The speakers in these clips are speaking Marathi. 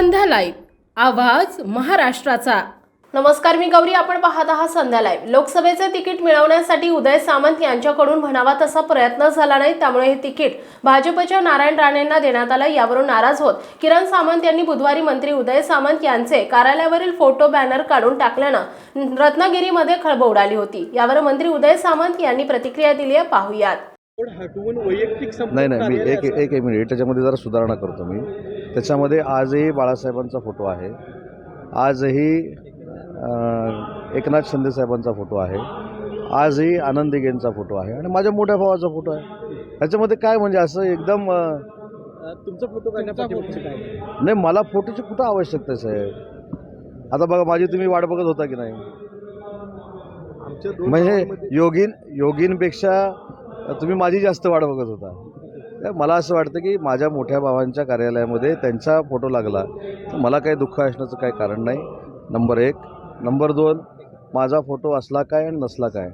संध्या लाईव्ह. आवाज महाराष्ट्राचा. नमस्कार मी गौरी. आपण पाहत आहात संध्या लाईव्ह. लोकसभेचे तिकीट मिळवण्यासाठी उदय सामंत यांच्याकडून म्हणावा तसा प्रयत्न झाला नाही त्यामुळे हे तिकीट भाजपच्या नारायण राणेंना देण्यात आलं यावरून नाराज होत. किरण सामंत यांनी बुधवारी मंत्री उदय सामंत यांचे कार्यालयावरील फोटो बॅनर काढून टाकल्यानं रत्नागिरीमध्ये खळबळ उडाली होती. यावर मंत्री उदय सामंत यांनी प्रतिक्रिया दिली आहे. पाहुयात. नाही नाही मी एक एक मिनिट. त्याच्यामध्ये जरा सुधारणा करतो मी. त्याच्यामध्ये आजही बाळासाहेबांचा फोटो आहे. आजही एकनाथ शिंदे साहेबांचा फोटो आहे. आजही आनंद दिघेंचा फोटो आहे आणि माझ्या मोठ्या भावाचा फोटो आहे. ह्याच्यामध्ये काय म्हणजे असं एकदम तुमचा फोटो नाही मला फोटोची कुठं आवश्यकता आहे साहेब? आता बघा माझी तुम्ही वाट बघत होता की नाही? म्हणजे योगीन योगीनपेक्षा तुम्ही माझी जास्त वाट बघत होता. मला असं वाटतं की माझ्या मोठ्या भावांच्या कार्यालयामध्ये त्यांचा फोटो लागला तर मला काही दुःख असण्याचं काही कारण नाही. नंबर एक. नंबर दोन माझा फोटो असला काय आणि नसला काय.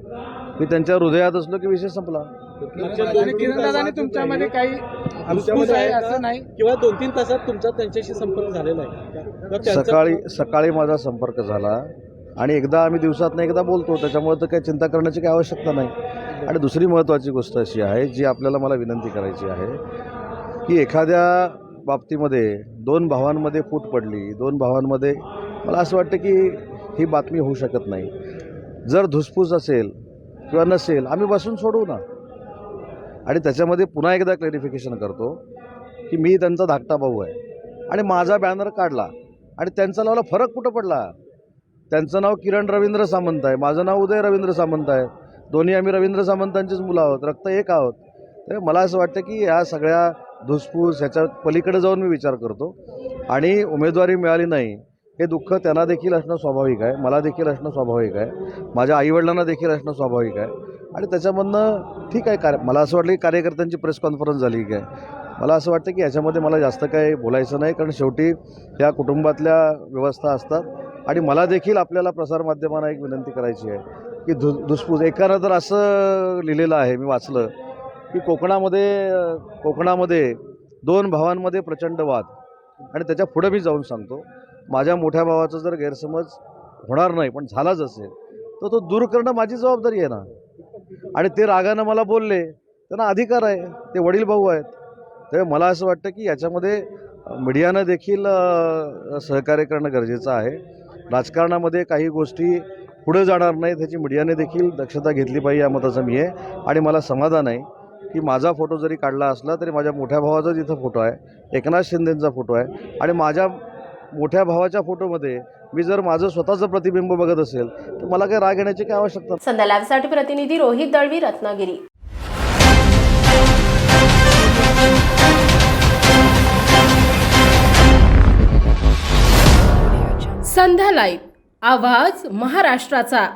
मी त्यांच्या हृदयात असलो की विषय संपला. तुमच्यामध्ये काही आमच्यामध्ये आहे आहे असं का? नाही? किंवा दोन तीन तासात तुमचा त्यांच्याशी संपर्क झालेला आहे. सकाळी सकाळी माझा संपर्क झाला आणि एकदा आम्ही दिवसात एकदा बोलतो त्याच्यामुळे तर काही चिंता करण्याची काही आवश्यकता नाही. आणि दुसरी महत्त्वाची गोष्ट अशी आहे जी आपल्याला मला विनंती करायची आहे की एखाद्या बाबतीमध्ये दोन भावांमध्ये फूट पडली दोन भावांमध्ये मला असं वाटतं की ही बातमी होऊ शकत नाही. जर धुसफूस असेल किंवा नसेल आम्ही बसून सोडवू ना. आणि त्याच्यामध्ये पुन्हा एकदा क्लॅरिफिकेशन करतो की मी त्यांचा धाकटा भाऊ आहे. आणि माझा बॅनर काढला. आणि त्यांचा लावला फरक कुठं पडला? त्यांचं नाव किरण रवींद्र सामंत आहे. माझं नाव उदय रवींद्र सामंत आहे. दोन्ही आम्ही रवींद्र सामंतांचीच मुलं आहोत रक्त एक आहोत. तर मला असं वाटतं की या सगळ्या धुसफूस ह्याच्या पलीकडे जाऊन मी विचार करतो. आणि उमेदवारी मिळाली नाही हे दुःख त्यांना देखील असणं स्वाभाविक आहे मला देखील असणं स्वाभाविक आहे माझ्या आईवडिलांना देखील असणं स्वाभाविक आहे. आणि त्याच्यामधनं ठीक आहे कार्य मला असं वाटलं की कार्यकर्त्यांची प्रेस कॉन्फरन्स झाली की काय. मला असं वाटतं की याच्यामध्ये मला जास्त काही बोलायचं नाही कारण शेवटी या कुटुंबातल्या व्यवस्था असतात. आणि मला देखील आपल्याला प्रसारमाध्यमांना एक विनंती करायची आहे. की धु धुसफूस. एकानं तर असं लिहिलेलं आहे मी वाचलं की कोकणामध्ये कोकणामध्ये दोन भावांमध्ये प्रचंड वाद. आणि त्याच्या पुढं मी जाऊन सांगतो माझ्या मोठ्या भावाचा जर गैरसमज होणार नाही पण झालाच असेल तर तो दूर करणं माझी जबाबदारी आहे ना. आणि ते रागानं मला बोलले त्यांना अधिकार आहे ते वडील भाऊ आहेत. त्यामुळे मला असं वाटतं की याच्यामध्ये मीडियानं देखील सहकार्य करणं गरजेचं आहे. राजकारणामध्ये काही गोष्टी पुढे जाणार नाहीत ह्याची मीडियाने देखील दक्षता घेतली पाहिजे या मताचं मी आहे. आणि मला समाधान आहे की माझा फोटो जरी काढला असला तरी माझ्या मोठ्या भावाचा जिथं फोटो आहे. एकनाथ शिंदेंचा फोटो आहे. आणि माझ्या मोठ्या भावाच्या फोटोमध्ये मी जर माझं स्वतःचं प्रतिबिंब बघत असेल तर मला काही राग येण्याची काही आवश्यकता नाही. संध्या लाईव्हसाठी प्रतिनिधी रोहित दळवी रत्नागिरी. संध्या लाईव्ह आवाज महाराष्ट्राचा.